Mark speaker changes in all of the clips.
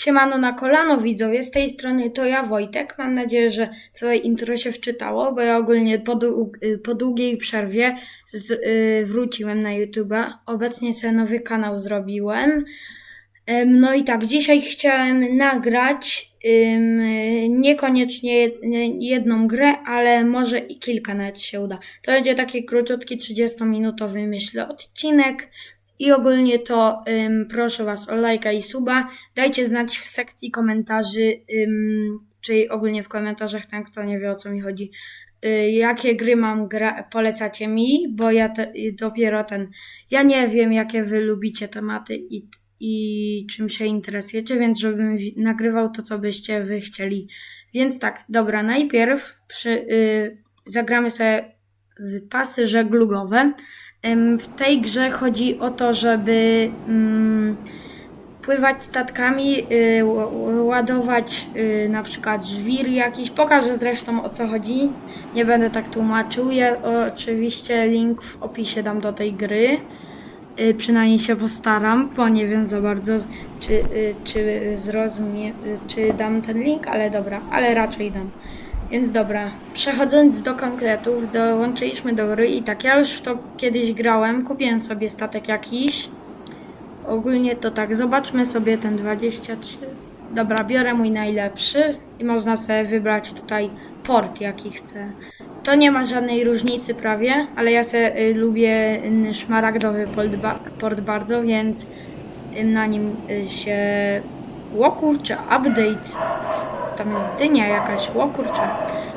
Speaker 1: Siemano na kolano widzowie, z tej strony to ja Wojtek. Mam nadzieję, że całe intro się wczytało, bo ja ogólnie po, dłu- y, po długiej przerwie z, y, wróciłem na YouTube'a. Obecnie sobie nowy kanał zrobiłem. Em, No i tak, dzisiaj chciałem nagrać niekoniecznie jed- jedną grę, ale może i kilka nawet się uda. To będzie taki króciutki 30-minutowy myślę odcinek. I ogólnie to proszę Was o lajka i suba. Dajcie znać w sekcji komentarzy, czyli ogólnie w komentarzach tam, kto nie wie o co mi chodzi, y, jakie gry mam gra, polecacie mi, bo ja te, y, dopiero ten, ja nie wiem jakie Wy lubicie tematy i, i czym się interesujecie, więc żebym nagrywał to, co byście Wy chcieli. Więc tak, dobra, najpierw przy, y, zagramy sobie w pasy żeglugowe. W tej grze chodzi o to, żeby mm, pływać statkami, y, ładować y, na przykład żwir jakiś. Pokażę zresztą o co chodzi. Nie będę tak tłumaczył. Ja oczywiście link w opisie dam do tej gry. Y, Przynajmniej się postaram, bo nie wiem za bardzo, czy, czy zrozumie, y, czy dam ten link, ale dobra, ale raczej dam. Więc dobra, przechodząc do konkretów, dołączyliśmy do gry i tak, ja już w to kiedyś grałem, kupiłem sobie statek jakiś. Ogólnie to tak, zobaczmy sobie ten 23. Dobra, biorę mój najlepszy i można sobie wybrać tutaj port, jaki chcę. To nie ma żadnej różnicy prawie, ale ja sobie y, lubię y, szmaragdowy port, ba- port bardzo, więc y, na nim y, się... Ło kurczę, update. Tam jest dynia jakaś, ło kurczę.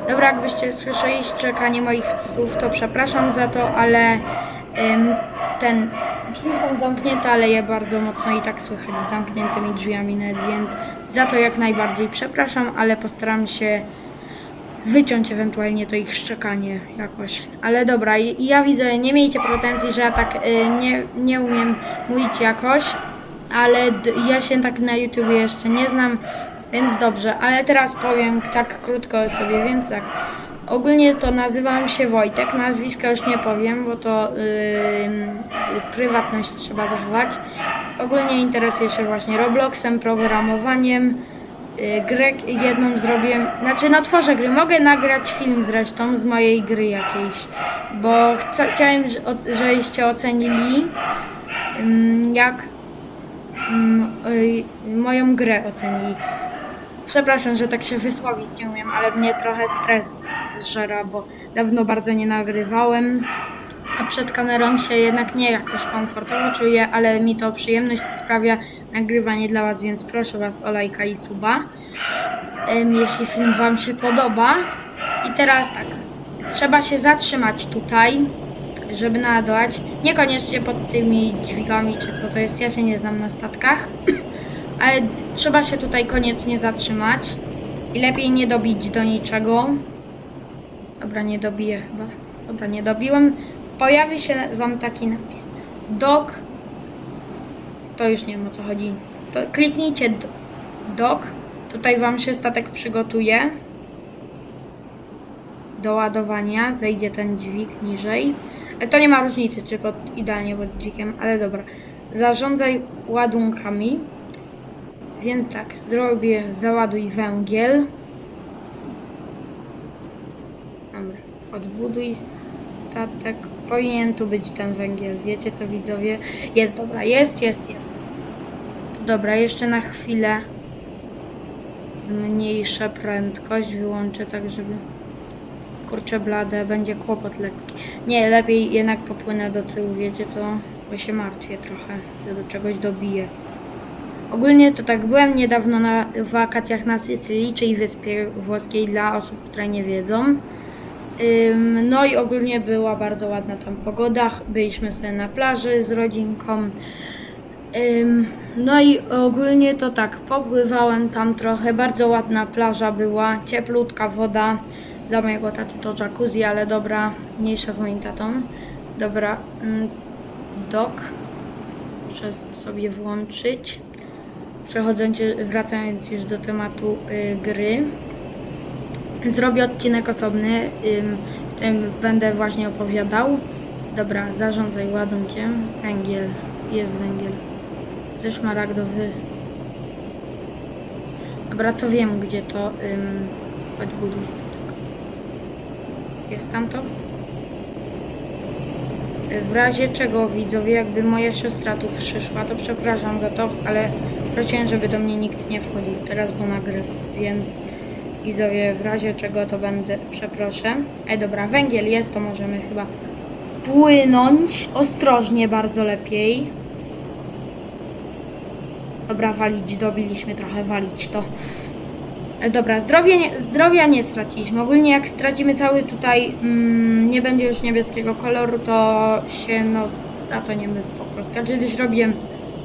Speaker 1: Dobra, jakbyście słyszeli szczekanie moich psów, to przepraszam za to, ale ym, ten... Drzwi są zamknięte, ale je bardzo mocno i tak słychać z zamkniętymi drzwiami nawet, więc za to jak najbardziej przepraszam, ale postaram się wyciąć ewentualnie to ich szczekanie jakoś. Ale dobra, ja widzę, nie miejcie pretensji, że ja tak y, nie, nie umiem mówić jakoś, ale ja się tak na YouTube jeszcze nie znam, więc dobrze. Ale teraz powiem tak krótko o sobie, więc tak. Ogólnie to nazywam się Wojtek, nazwiska już nie powiem, bo to yy, prywatność trzeba zachować. Ogólnie interesuję się właśnie Robloxem, programowaniem, Y, grę jedną zrobiłem, znaczy no tworzę gry, mogę nagrać film zresztą z mojej gry jakiejś, bo chciałem, żebyście ocenili jak moją grę ocenili. Przepraszam, że tak się wysłowić nie umiem, ale mnie trochę stres zżera, bo dawno bardzo nie nagrywałem. A przed kamerą się jednak nie jakoś komfortowo czuję, ale mi to przyjemność sprawia nagrywanie dla Was, więc proszę Was o lajka i suba, jeśli film Wam się podoba. I teraz tak, trzeba się zatrzymać tutaj, żeby naładować. Niekoniecznie pod tymi dźwigami, czy co to jest, ja się nie znam na statkach, ale trzeba się tutaj koniecznie zatrzymać i lepiej nie dobić do niczego. Dobra, nie dobiję chyba. Dobra, nie dobiłem. Pojawi się Wam taki napis. Dock. To już nie wiem o co chodzi. To kliknijcie d- dock. Tutaj Wam się statek przygotuje. Do ładowania. Zejdzie ten dźwig niżej. To nie ma różnicy, czy pod, idealnie pod dźwigiem, ale dobra. Zarządzaj ładunkami. Więc tak, zrobię załaduj węgiel. Dobra, odbuduj statek. Powinien tu być ten węgiel. Wiecie co widzowie? Jest, dobra, jest, jest, jest. Dobra, jeszcze na chwilę zmniejszę prędkość, wyłączę tak, żeby kurczę blade, będzie kłopot lekki. Nie, lepiej jednak popłynę do tyłu, wiecie co? Bo się martwię trochę, że do czegoś dobiję. Ogólnie to tak, byłem niedawno na wakacjach na Sycylii, czyli wyspie włoskiej dla osób, które nie wiedzą. No i ogólnie była bardzo ładna tam pogoda. Byliśmy sobie na plaży z rodzinką. No i ogólnie to tak, popływałem tam trochę. Bardzo ładna plaża była, cieplutka woda. Dla mojego taty to jacuzzi, ale dobra, mniejsza z moim tatą. Dobra, mm, dok. Muszę sobie włączyć. Przechodząc, wracając już do tematu y, gry. Zrobię odcinek osobny, ym, w którym będę właśnie opowiadał. Dobra, zarządzaj ładunkiem. Węgiel, jest węgiel. Ze szmaragdowy Dobra, to wiem, gdzie to... Ym, chodź buduj statek. Jest tam to? W razie czego widzowie, jakby moja siostra tu przyszła, to przepraszam za to, ale prosiłem, żeby do mnie nikt nie wchodził teraz, bo nagrywam, więc widzowie, w razie czego to będę, przeproszę. Ej, dobra, węgiel jest, to możemy chyba płynąć ostrożnie, bardzo lepiej. Dobra, walić, dobiliśmy trochę, walić to. E, Dobra, zdrowie nie, zdrowia nie straciliśmy. Ogólnie jak stracimy cały tutaj, mm, nie będzie już niebieskiego koloru, to się no za to nie my po prostu. Ja kiedyś robiłem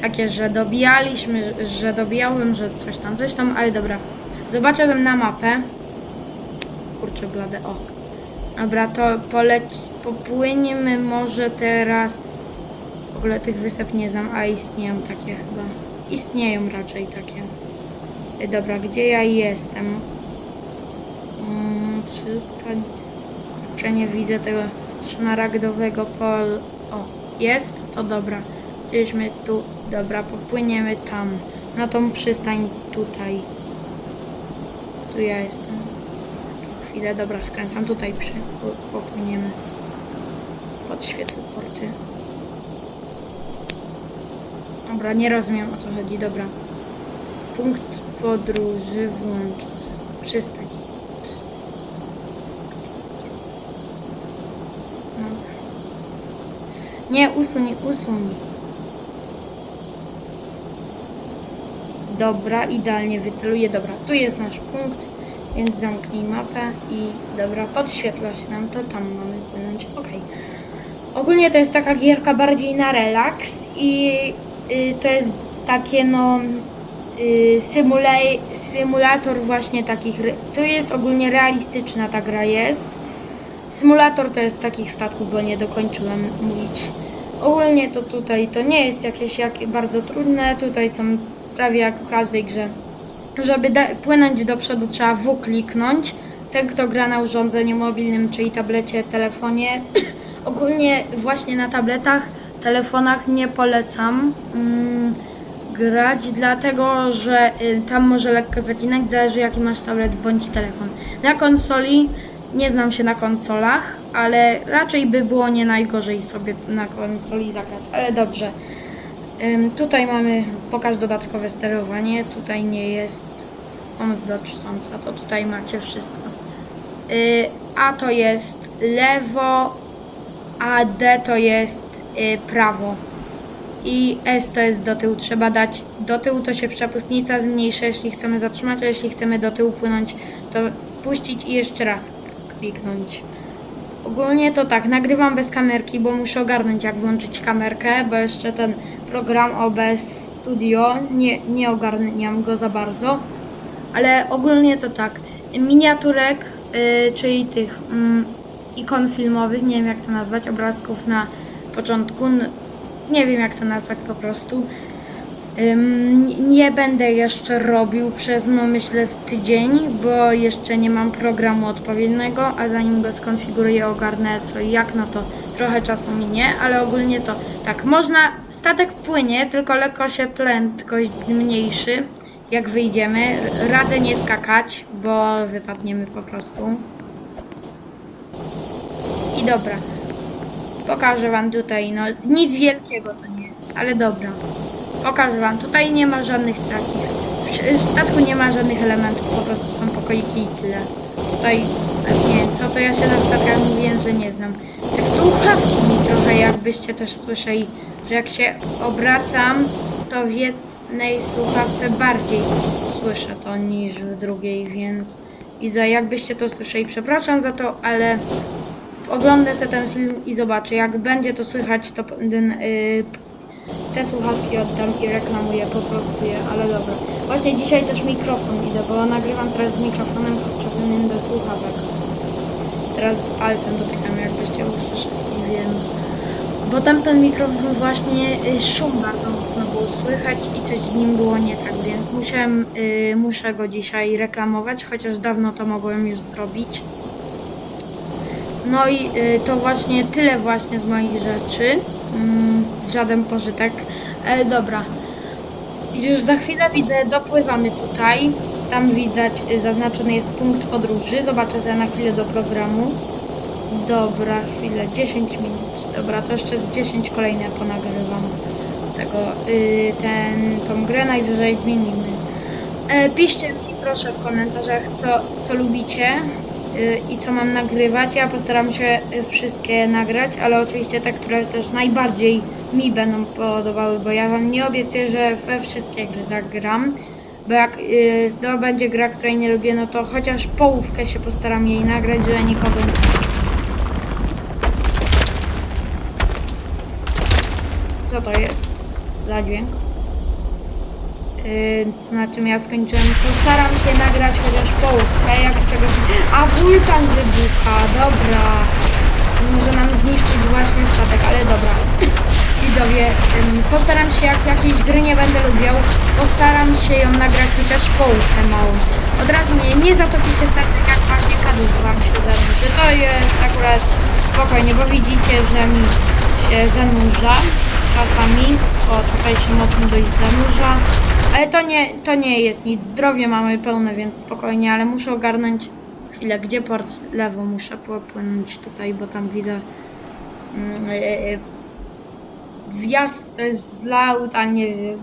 Speaker 1: takie, że dobijaliśmy, że dobijałem, że coś tam, coś tam, ale dobra. Zobaczę na mapę. Kurczę blade, o. Dobra, to poleć, popłyniemy może teraz. W ogóle tych wysep nie znam, a istnieją takie chyba. Istnieją raczej takie. Y, Dobra, gdzie ja jestem? Mm, przystań. Kurczę, nie widzę tego szmaragdowego pol. O, jest? To dobra. Gdzieśmy tu. Dobra, popłyniemy tam. Na tą przystań tutaj. Tu ja jestem. To chwilę, dobra, skręcam tutaj przy. po- Popłyniemy. Podświetlę porty. Dobra, nie rozumiem o co chodzi, dobra. Punkt podróży włącz. Przystań. Nie, usuń, usuń. Dobra, idealnie wyceluję. Dobra, tu jest nasz punkt, więc zamknij mapę i dobra, podświetla się nam to, tam mamy płynąć. Okej. Ogólnie to jest taka gierka bardziej na relaks i y, to jest takie no y, symula- symulator właśnie takich. To jest ogólnie realistyczna ta gra jest. Symulator to jest takich statków, bo nie dokończyłem mówić. Ogólnie to tutaj to nie jest jakieś jak bardzo trudne. Tutaj są prawie jak w każdej grze. Żeby płynąć do przodu trzeba W kliknąć. Ten, kto gra na urządzeniu mobilnym, czyli tablecie, telefonie. Ogólnie właśnie na tabletach, telefonach nie polecam mm, grać, dlatego że y, tam może lekko zaginać, zależy jaki masz tablet bądź telefon. Na konsoli nie znam się na konsolach, ale raczej by było nie najgorzej sobie na konsoli zagrać, ale dobrze. Ym, tutaj mamy, pokaż dodatkowe sterowanie, tutaj nie jest pomoc dotycząca, to tutaj macie wszystko. Y, A to jest lewo, a D to jest y, prawo. I S to jest do tyłu. Trzeba dać do tyłu, to się przepustnica zmniejsza, jeśli chcemy zatrzymać, a jeśli chcemy do tyłu płynąć, to puścić i jeszcze raz kliknąć. Ogólnie to tak, nagrywam bez kamerki, bo muszę ogarnąć jak włączyć kamerkę, bo jeszcze ten program OBS Studio nie, nie ogarniam go za bardzo. Ale ogólnie to tak, miniaturek, y, czyli tych mm, ikon filmowych, nie wiem jak to nazwać, obrazków na początku, nie wiem jak to nazwać po prostu. Nie będę jeszcze robił przez, no myślę, z tydzień, bo jeszcze nie mam programu odpowiedniego, a zanim go skonfiguruję, ogarnę co i jak, no to trochę czasu minie, ale ogólnie to tak, można, statek płynie, tylko lekko się prędkość zmniejszy, jak wyjdziemy. Radzę nie skakać, bo wypadniemy po prostu. I dobra, pokażę Wam tutaj, no nic wielkiego to nie jest, ale dobra. Pokażę wam, tutaj nie ma żadnych takich. W, statku nie ma żadnych elementów, po prostu są pokoiki i tyle. Tutaj nie co to ja się na statkach mówiłem, że nie znam. Tak słuchawki mi trochę jakbyście też słyszeli, że jak się obracam, to w jednej słuchawce bardziej słyszę to niż w drugiej, więc widzę, jakbyście to słyszeli. Przepraszam za to, ale oglądę sobie ten film i zobaczę. Jak będzie to słychać, to ten, y, te słuchawki oddam i reklamuję po prostu je, ale dobra. Właśnie dzisiaj też mikrofon idę, bo nagrywam teraz z mikrofonem potrzebnym do słuchawek. Teraz palcem dotykam, jakbyście usłyszeli, więc... Bo tamten mikrofon właśnie y, szum bardzo mocno było słychać i coś z nim było nie tak, więc musiałem, y, muszę go dzisiaj reklamować, chociaż dawno to mogłem już zrobić. No i y, to właśnie tyle właśnie z moich rzeczy. Mm, żaden pożytek. E, dobra. Już za chwilę widzę, dopływamy tutaj. tam widać, y, zaznaczony jest punkt podróży. Zobaczę sobie na chwilę do programu. Dobra, chwilę, 10 minut. Dobra, to jeszcze z 10 kolejne ponagrywam tego, y, ten, tą grę najwyżej zmienimy. E, piszcie mi proszę w komentarzach, co, co lubicie i co mam nagrywać. Ja postaram się y, wszystkie nagrać, ale oczywiście te, które też najbardziej mi będą podobały, bo ja wam nie obiecuję, że we wszystkie gry zagram. Bo jak y, to będzie gra, której nie lubię, no to chociaż połówkę się postaram jej nagrać, że nikogo nie Co to jest za dźwięk? Yy, na czym ja skończyłem. Postaram się nagrać chociaż połówkę, jak czegoś... A wulkan wybucha, dobra. Może nam zniszczyć właśnie statek, ale dobra. Widzowie, ym, postaram się, jak jakiejś gry nie będę lubiał, postaram się ją nagrać chociaż połówkę małą. Od razu nie, nie zatopi się statek, jak właśnie kadłub wam się zanurzy. To jest akurat spokojnie, bo widzicie, że mi się zanurza czasami. O, tutaj się mocno dość zanurza. Ale to nie, to nie jest nic. Zdrowie mamy pełne, więc spokojnie, ale muszę ogarnąć chwilę, gdzie port lewo muszę popłynąć tutaj, bo tam widzę mm, e, e, wjazd to jest dla a nie wiem.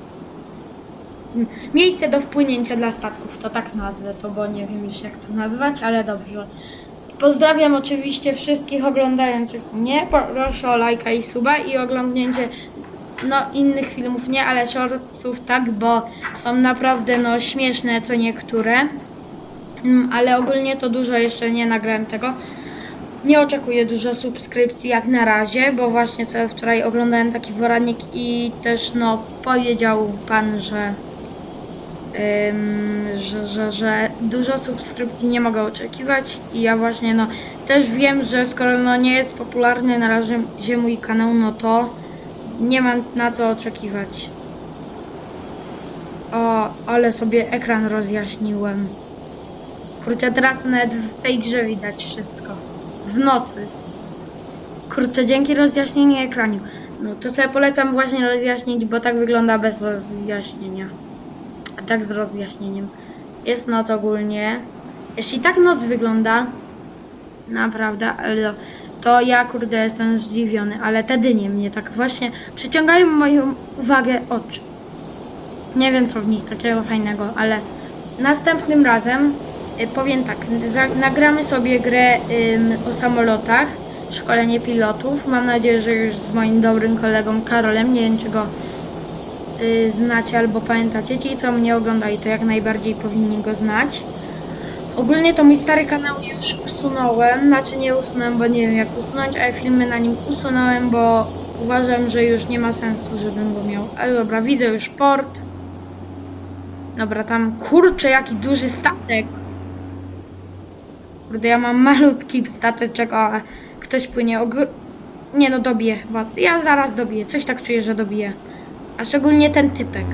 Speaker 1: Miejsce do wpłynięcia dla statków, to tak nazwę to, bo nie wiem już jak to nazwać, ale dobrze. Pozdrawiam oczywiście wszystkich oglądających mnie. Proszę o lajka i suba i oglądnięcie no innych filmów nie, ale shortsów tak, bo są naprawdę no śmieszne co niektóre. Mm, Ale ogólnie to dużo jeszcze nie nagrałem tego. Nie oczekuję dużo subskrypcji jak na razie, bo właśnie wczoraj oglądałem taki poradnik i też no powiedział pan, że że, że, że dużo subskrypcji nie mogę oczekiwać i ja właśnie no też wiem, że skoro no nie jest popularny na razie mój kanał, no to nie mam na co oczekiwać. O, ale sobie ekran rozjaśniłem. Kurczę, teraz nawet w tej grze widać wszystko. W nocy. Kurczę, dzięki rozjaśnieniu ekranu. No to sobie polecam właśnie rozjaśnić, bo tak wygląda bez rozjaśnienia. Tak z rozjaśnieniem. Jest noc ogólnie. Jeśli tak noc wygląda, naprawdę, ale to, ja kurde jestem zdziwiony, ale te dynie mnie tak właśnie przyciągają moją uwagę oczu. Nie wiem co w nich takiego fajnego, ale następnym razem y, powiem tak, nagramy sobie grę ym, o samolotach, szkolenie pilotów. Mam nadzieję, że już z moim dobrym kolegą Karolem, nie wiem czy go y, znacie albo pamiętacie. Ci, co mnie oglądali, to jak najbardziej powinni go znać. Ogólnie to mój stary kanał już usunąłem, znaczy nie usunąłem, bo nie wiem jak usunąć, ale filmy na nim usunąłem, bo uważam, że już nie ma sensu, żebym go miał. Ale dobra, widzę już port. Dobra, tam kurczę, jaki duży statek. Kurde, ja mam malutki stateczek, a ktoś płynie ogr... Nie no, dobiję chyba. Ja zaraz dobiję, coś tak czuję, że dobiję. A szczególnie ten typek.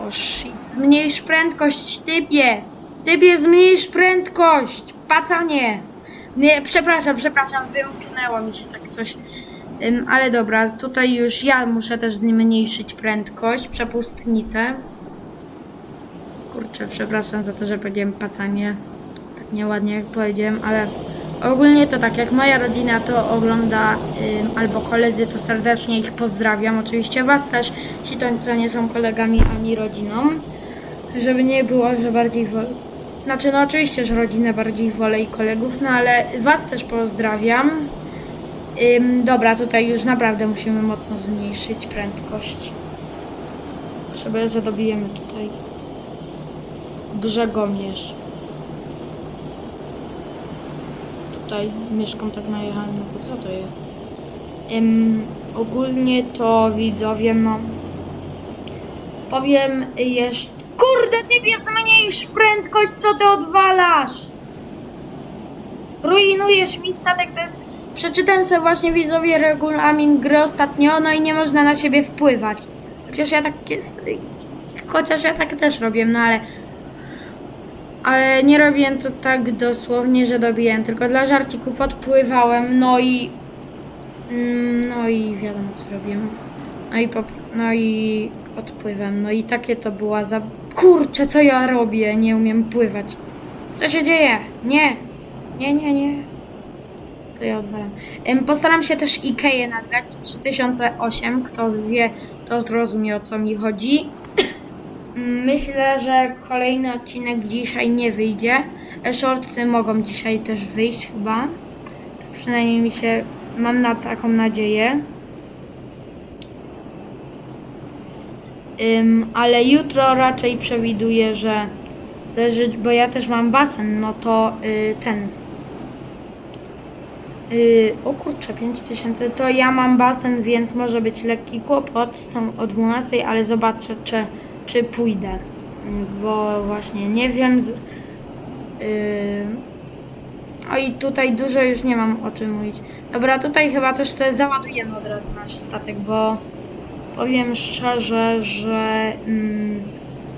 Speaker 1: O shit, zmniejsz prędkość, typie! Typie, zmniejsz prędkość! Pacanie! Nie, przepraszam, przepraszam, wymknęło mi się tak coś. Ym, ale dobra, tutaj już ja muszę też zmniejszyć prędkość, przepustnicę. Kurczę, przepraszam za to, że powiedziałem pacanie. Tak nieładnie jak powiedziałem, ale ogólnie to tak, jak moja rodzina to ogląda, ym, albo koledzy, to serdecznie ich pozdrawiam. Oczywiście Was też, ci to, co nie są kolegami ani rodziną. Żeby nie było, że bardziej wolę. Znaczy, no oczywiście, że rodzinę bardziej wolę i kolegów, no ale Was też pozdrawiam. Ym, dobra, tutaj już naprawdę musimy mocno zmniejszyć prędkość. Żeby, że dobijemy tutaj Brzegomierz. Tutaj mieszkam tak najechałem, no to co to jest? Ym, ogólnie to widzowie, no powiem jeszcze... Kurde, typie, zmniejsz prędkość, co ty odwalasz? Rujnujesz mi statek, to jest... Przeczytałem sobie właśnie widzowie regulamin gry ostatnio, no i nie można na siebie wpływać. Chociaż ja tak jest... Chociaż ja tak też robię, no ale... Ale nie robiłem to tak dosłownie, że dobiłem, tylko dla żarciku podpływałem, no i... mm, No i wiadomo co robiłem. No i po, No i odpływem. No i takie to była za... Kurczę, co ja robię? Nie umiem pływać. Co się dzieje? Nie. Nie, nie, nie. Co ja odwalam? Postaram się też Ikeję nagrać 3008. Kto wie, to zrozumie o co mi chodzi. Myślę, że kolejny odcinek dzisiaj nie wyjdzie. E, Shortsy mogą dzisiaj też wyjść chyba. Tak przynajmniej mi się, mam na taką nadzieję. Ym, ale jutro raczej przewiduję, że zależy, bo ja też mam basen, no to y, ten. Y, o kurczę, 5000. To ja mam basen, więc może być lekki kłopot z tą o 12, ale zobaczę, czy, czy pójdę. Mm, Bo właśnie nie wiem. Z, y, o i tutaj dużo już nie mam o czym mówić. Dobra, tutaj chyba też sobie załadujemy od razu nasz statek, bo powiem szczerze, że mm,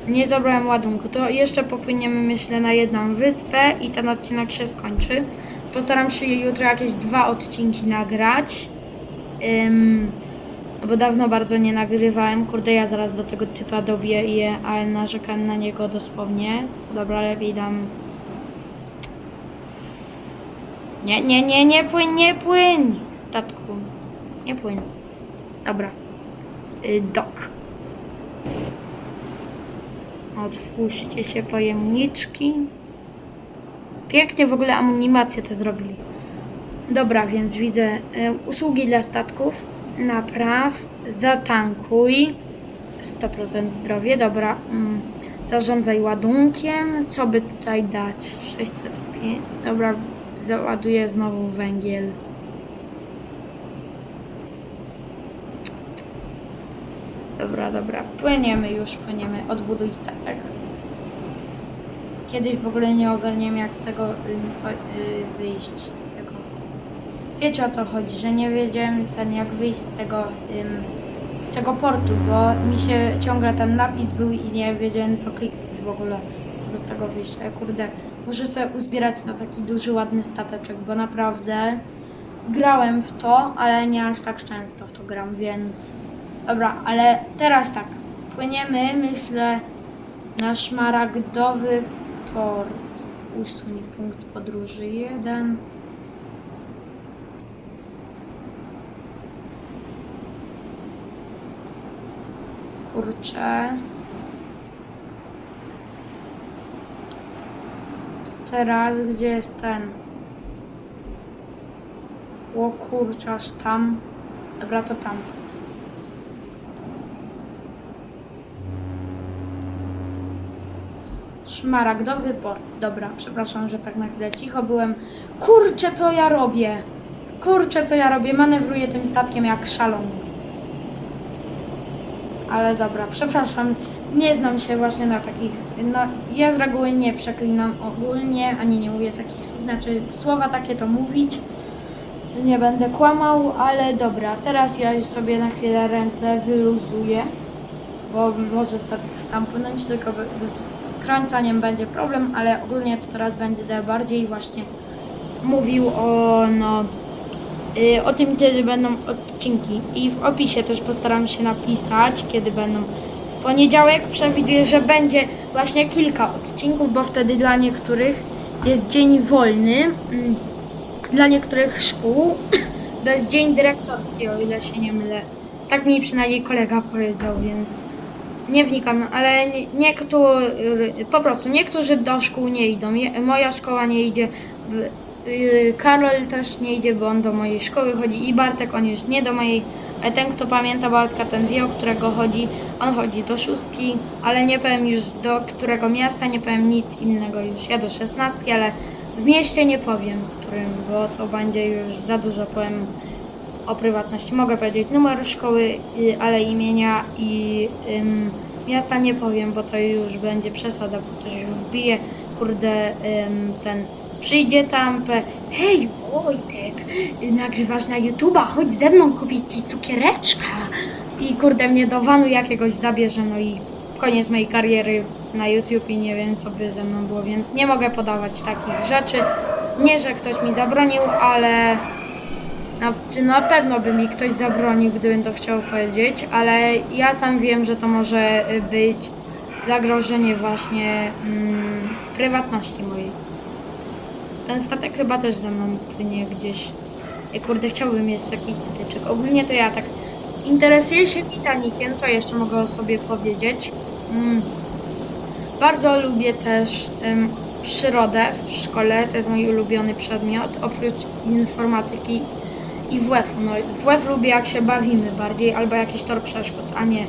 Speaker 1: nie zabrałem ładunku. To jeszcze popłyniemy, myślę, na jedną wyspę i ten odcinek się skończy. Postaram się jutro jakieś dwa odcinki nagrać. Ym, bo dawno bardzo nie nagrywałem. Kurde, ja zaraz do tego typa dobiję, ale narzekam na niego dosłownie. Dobra, lepiej dam. Nie, nie, nie, nie płyń, nie płyń! Statku. Nie płyń. Dobra. Y, dok. Otwórzcie się pojemniczki. Pięknie w ogóle animację te zrobili. Dobra, więc widzę y, usługi dla statków. Napraw, zatankuj. 100% zdrowie, dobra. Mm, zarządzaj ładunkiem. Co by tutaj dać? 605. Dobra, załaduję znowu węgiel. Dobra, dobra. Płyniemy już, płyniemy. Odbuduj statek. Kiedyś w ogóle nie ogarniemy jak z tego y, y, wyjść. Wiecie o co chodzi, że nie wiedziałem ten jak wyjść z tego ym, z tego portu, bo mi się ciągle ten napis był i nie wiedziałem co kliknąć w ogóle, żeby z tego wyjść. Ale kurde, muszę sobie uzbierać na taki duży, ładny stateczek, bo naprawdę grałem w to, ale nie aż tak często w to gram, więc dobra, ale teraz tak, płyniemy, myślę, na szmaragdowy port. Usuń punkt podróży 1. Kurczę. To teraz gdzie jest ten? O kurczę, aż tam. Dobra, to tam. Szmaragdowy port. Dobra, przepraszam, że tak na chwilę cicho byłem. Kurczę, co ja robię? Kurczę, co ja robię? Manewruję tym statkiem jak szalony. Ale dobra, przepraszam, nie znam się właśnie na takich. No, ja z reguły nie przeklinam ogólnie, ani nie mówię takich słów. Znaczy, słowa takie to mówić. Nie będę kłamał, ale dobra, teraz ja sobie na chwilę ręce wyluzuję, bo może statek sam płynąć, tylko z wkręcaniem będzie problem, ale ogólnie to teraz będę bardziej właśnie mówił o no o tym, kiedy będą odcinki. I w opisie też postaram się napisać, kiedy będą. W poniedziałek przewiduję, że będzie właśnie kilka odcinków, bo wtedy dla niektórych jest dzień wolny. mm, Dla niektórych szkół to jest dzień dyrektorski, o ile się nie mylę. Tak mi przynajmniej kolega powiedział, więc nie wnikam, ale nie- niektórzy, po prostu niektórzy do szkół nie idą. Moja szkoła nie idzie, y, Karol też nie idzie, bo on do mojej szkoły chodzi i Bartek, on już nie do mojej. Ale ten, kto pamięta Bartka, ten wie, o którego chodzi. On chodzi do szóstki, ale nie powiem już do którego miasta, nie powiem nic innego już. Ja do szesnastki, ale w mieście nie powiem, którym, bo to będzie już za dużo powiem o prywatności. Mogę powiedzieć numer szkoły, y, ale imienia i ym, miasta nie powiem, bo to już będzie przesada, bo ktoś wbije, kurde, ym, ten przyjdzie tam, pe, hej Wojtek, nagrywasz na YouTube'a, chodź ze mną kupić ci cukiereczka i kurde mnie do wanu jakiegoś zabierze, no i koniec mojej kariery na YouTube i nie wiem co by ze mną było, więc nie mogę podawać takich rzeczy. Nie, że ktoś mi zabronił, ale na, czy na pewno by mi ktoś zabronił, gdybym to chciał powiedzieć, ale ja sam wiem, że to może być zagrożenie właśnie mm, prywatności mojej. Ten statek chyba też ze mną płynie gdzieś. Ej, kurde, chciałbym mieć taki stateczek. Ogólnie to ja tak interesuję się Titanikiem, to jeszcze mogę o sobie powiedzieć. Mm. Bardzo lubię też przyrodę w szkole, to jest mój ulubiony przedmiot, oprócz informatyki i WF-u. No, WF lubię jak się bawimy bardziej, albo jakiś tor przeszkód, a nie,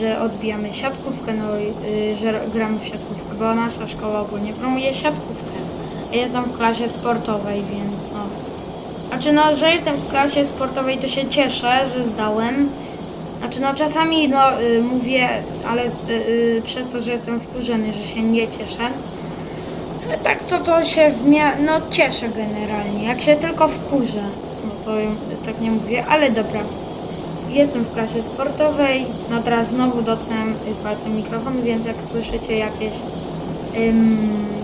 Speaker 1: że odbijamy siatkówkę, no, y, że gramy w siatkówkę, bo nasza szkoła ogólnie promuje siatkówkę. Jestem w klasie sportowej, więc no. Znaczy no, że jestem w klasie sportowej, to się cieszę, że zdałem. Znaczy no czasami no y, mówię, ale z, y, przez to, że jestem wkurzony, że się nie cieszę. Ale Tak to to się w no cieszę generalnie. Jak się tylko wkurzę, no to y, tak nie mówię, ale dobra. Jestem w klasie sportowej. No teraz znowu dotknąłem y, palcem mikrofonu, więc jak słyszycie jakieś ym,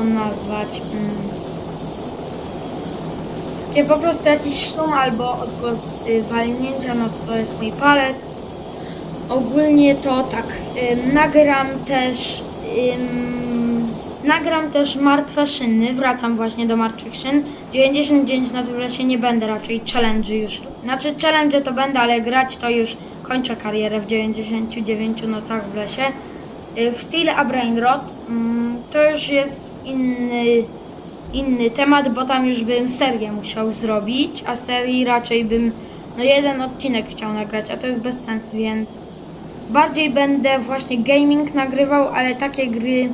Speaker 1: to nazwać? Ym, takie po prostu jakiś szum albo odgłos walnięcia, no to, jest mój palec. Ogólnie to tak, nagram też nagram też martwe szyny, wracam właśnie do martwych szyn. 99 na się nie będę raczej challenge już. Znaczy challenge to będę, ale grać to już kończę karierę w 99 nocach w lesie. Y, W Steel a Brainrot mm, to już jest inny inny temat, bo tam już bym serię musiał zrobić, a serii raczej bym no jeden odcinek chciał nagrać, a to jest bez sensu, więc bardziej będę właśnie gaming nagrywał, ale takie gry,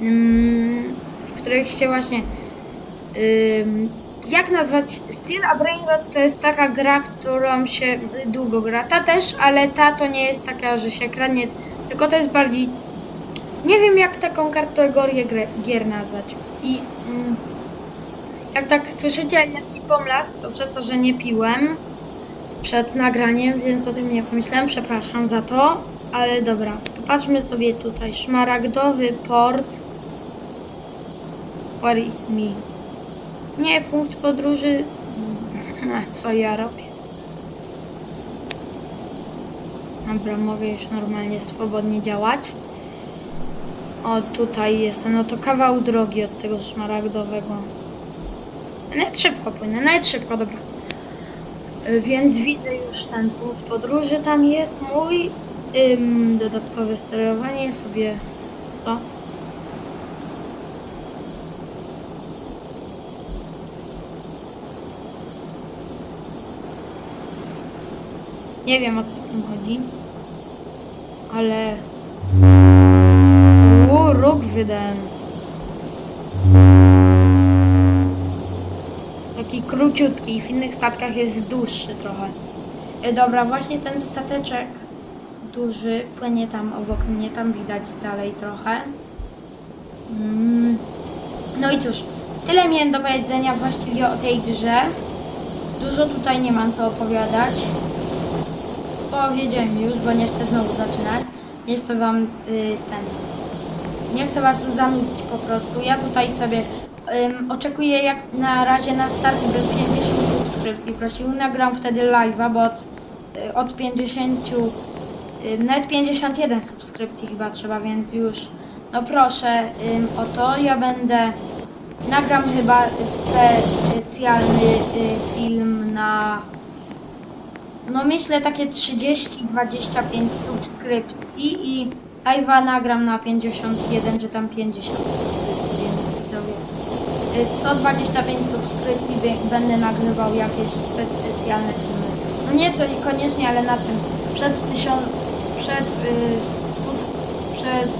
Speaker 1: mm, w których się właśnie jak nazwać Steel a Brainrot to jest taka gra, którą się długo gra. Ta też, ale ta to nie jest taka, że się kradnie, tylko to jest bardziej nie wiem jak taką kategorię gry, gier nazwać. I mm, jak tak słyszycie lekki pomlask, to przez to, że nie piłem przed nagraniem, więc o tym nie pomyślałem, przepraszam za to. Ale dobra, popatrzmy sobie tutaj. Szmaragdowy port. Where is me? Nie, punkt podróży. A co ja robię? Dobra, mogę już normalnie, swobodnie działać. O, tutaj jestem. No to kawał drogi od tego szmaragdowego. Nawet szybko płynę, nawet szybko, dobra. Y, Więc widzę już ten punkt podróży. Tam jest mój ym, dodatkowe sterowanie sobie. Co to? Nie wiem o co z tym chodzi. Ale Róg wydałem. Taki króciutki, w innych statkach jest dłuższy trochę. E, dobra, właśnie ten stateczek duży płynie tam obok mnie, tam widać dalej trochę. Mm. No i cóż, tyle miałem do powiedzenia właściwie o tej grze. Dużo tutaj nie mam co opowiadać. Powiedziałem już, bo nie chcę znowu zaczynać. Nie chcę wam y, ten nie chcę Was zanudzić po prostu. Ja tutaj sobie ym, oczekuję jak na razie na start by 50 subskrypcji prosił. Nagram wtedy live'a, bo od, y, od 50, y, nawet 51 subskrypcji chyba trzeba, więc już no proszę ym, o to. Ja będę, nagram chyba specjalny y, film na no myślę takie 30-25 subskrypcji i live'a nagram na 51 czy tam 50 subskrypcji, więc widzowie. y, Co 25 subskrypcji bę- będę nagrywał jakieś specjalne filmy. No nie co niekoniecznie, ale na tym przed 1000, przed y, przed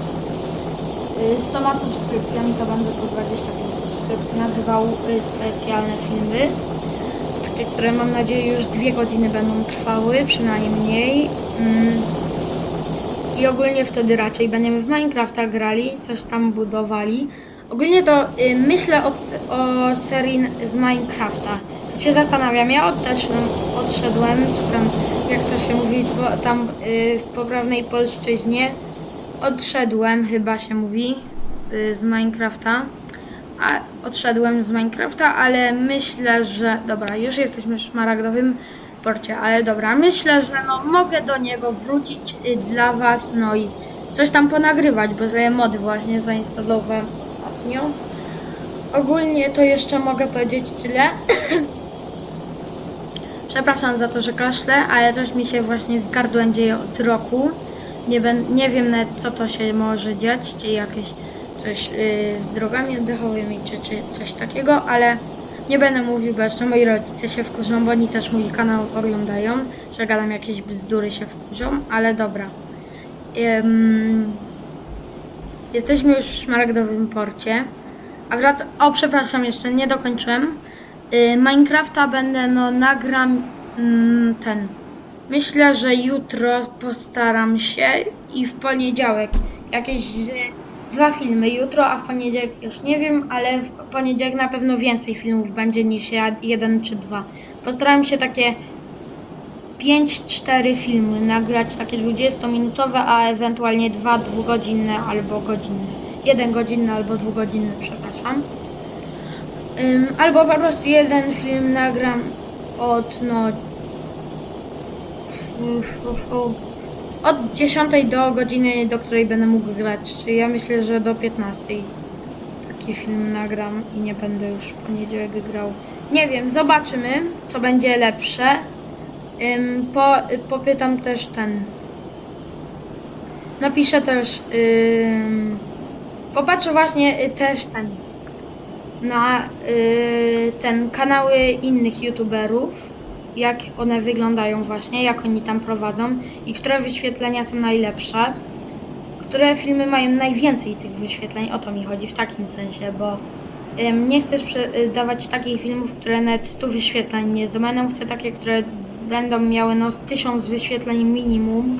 Speaker 1: y, 100 subskrypcjami to będę co 25 subskrypcji nagrywał y, specjalne filmy takie, które mam nadzieję już dwie godziny będą trwały, przynajmniej. Mm. I ogólnie wtedy raczej będziemy w Minecrafta grali, coś tam budowali. Ogólnie to y, myślę o, o serii z Minecrafta. Tak się zastanawiam, ja odeszłem, odszedłem, czy tam, jak to się mówi, to tam y, w poprawnej polszczyźnie, odszedłem, chyba się mówi, y, z Minecrafta. a odszedłem z Minecrafta, ale myślę, że dobra, już jesteśmy w szmaragdowym porcie, ale dobra, myślę, że no mogę do niego wrócić y, dla was, no i coś tam ponagrywać, bo sobie mody właśnie zainstalowałem ostatnio. Ogólnie to jeszcze mogę powiedzieć tyle. Przepraszam za to, że kaszlę, ale coś mi się właśnie z gardłem dzieje od roku. Nie, ben, nie wiem nawet co to się może dziać, czy jakieś coś yy, z drogami oddechowymi, czy, czy coś takiego, ale nie będę mówił, bo jeszcze moi rodzice się wkurzą, bo oni też mój kanał oglądają, że gadam jakieś bzdury się wkurzą, ale dobra. Ym, jesteśmy już w szmaragdowym porcie. A wraca... O, przepraszam, jeszcze nie dokończyłem. Y, Minecrafta będę, no, nagram mm, ten. Myślę, że jutro postaram się i w poniedziałek jakieś dwa filmy. Jutro, a w poniedziałek już nie wiem, ale w poniedziałek na pewno więcej filmów będzie niż ja, jeden czy dwa. Postaram się takie 5-4 filmy nagrać, takie 20-minutowe, a ewentualnie dwa dwugodzinne albo godzinne. Jeden godzinny albo dwugodzinny, przepraszam. Ym, albo po prostu jeden film nagram od no uf, uf, uf, od 10 do godziny, do której będę mógł grać. Ja myślę, że do 15 taki film nagram i nie będę już w poniedziałek grał. Nie wiem, zobaczymy, co będzie lepsze. Ym, po, popytam też ten. Napiszę też. Ym, popatrzę właśnie y, też ten. Na y, ten kanały innych youtuberów. Jak one wyglądają właśnie, jak oni tam prowadzą i które wyświetlenia są najlepsze. Które filmy mają najwięcej tych wyświetleń, o to mi chodzi w takim sensie, bo nie chcę sprzedawać takich filmów, które nawet 100 wyświetleń nie zdobędą. Chcę takie, które będą miały no z 1000 wyświetleń minimum.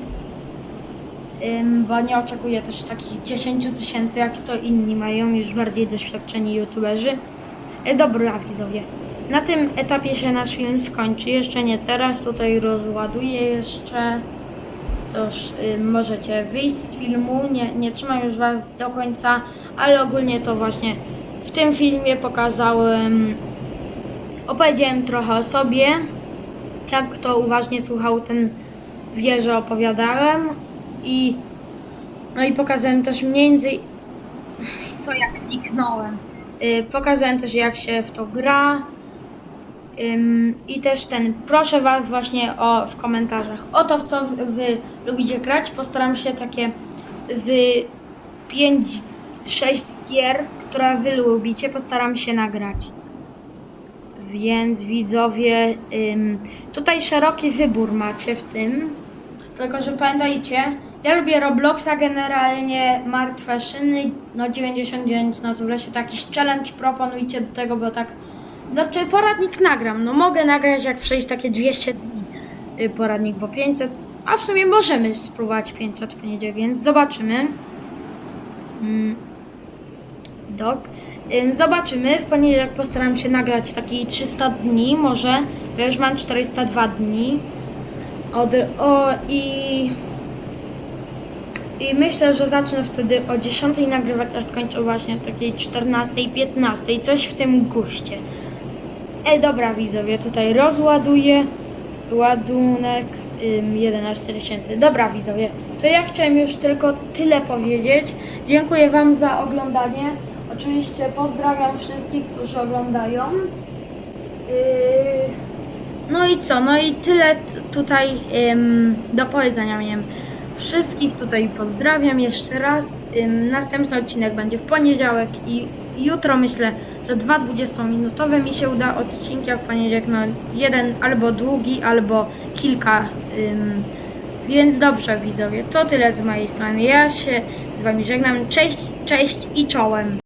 Speaker 1: Bo nie oczekuję też takich 10 tysięcy, jak to inni mają, już bardziej doświadczeni youtuberzy. E, dobra, widzowie. Na tym etapie się nasz film skończy. Jeszcze nie teraz, tutaj rozładuję jeszcze. To już y, możecie wyjść z filmu. Nie, nie trzymam już Was do końca, ale ogólnie to właśnie w tym filmie pokazałem. Opowiedziałem trochę o sobie. Jak kto uważnie słuchał, ten wie, że opowiadałem. I no i pokazałem też między co jak zniknąłem. Y, pokazałem też jak się w to gra. I też ten, proszę Was właśnie o w komentarzach o to, w co wy, lubicie grać. Postaram się takie z 5-6 gier, które Wy lubicie, postaram się nagrać. Więc widzowie, tutaj szeroki wybór macie w tym. Tylko, że pamiętajcie, ja lubię Robloxa generalnie, martwe szyny, no 99 no co w lesie, taki challenge proponujcie do tego, bo tak, znaczy poradnik nagram, no mogę nagrać jak przejść takie 200 dni y, poradnik, bo 500, a w sumie możemy spróbować 500 w poniedziałek, więc zobaczymy. Mm. Dok. Ym, Zobaczymy. W poniedziałek postaram się nagrać taki 300 dni, może. bo już mam 402 dni. Od, o, i, I myślę, że zacznę wtedy o 10 nagrywać, a skończę właśnie o takiej 14, 15, coś w tym guście. E, dobra widzowie, tutaj rozładuję ładunek ym, 11 tysięcy. Dobra widzowie, to ja chciałem już tylko tyle powiedzieć. Dziękuję Wam za oglądanie. Oczywiście pozdrawiam wszystkich, którzy oglądają. Yy... No i co? No i tyle tutaj ym, do powiedzenia miałem. Wszystkich tutaj pozdrawiam jeszcze raz. Ym, następny odcinek będzie w poniedziałek i jutro myślę, że dwa 20-minutowe mi się uda odcinki, a w poniedziałek no jeden albo długi, albo kilka. Ym, więc dobrze widzowie, to tyle z mojej strony. Ja się z Wami żegnam. Cześć, cześć i czołem.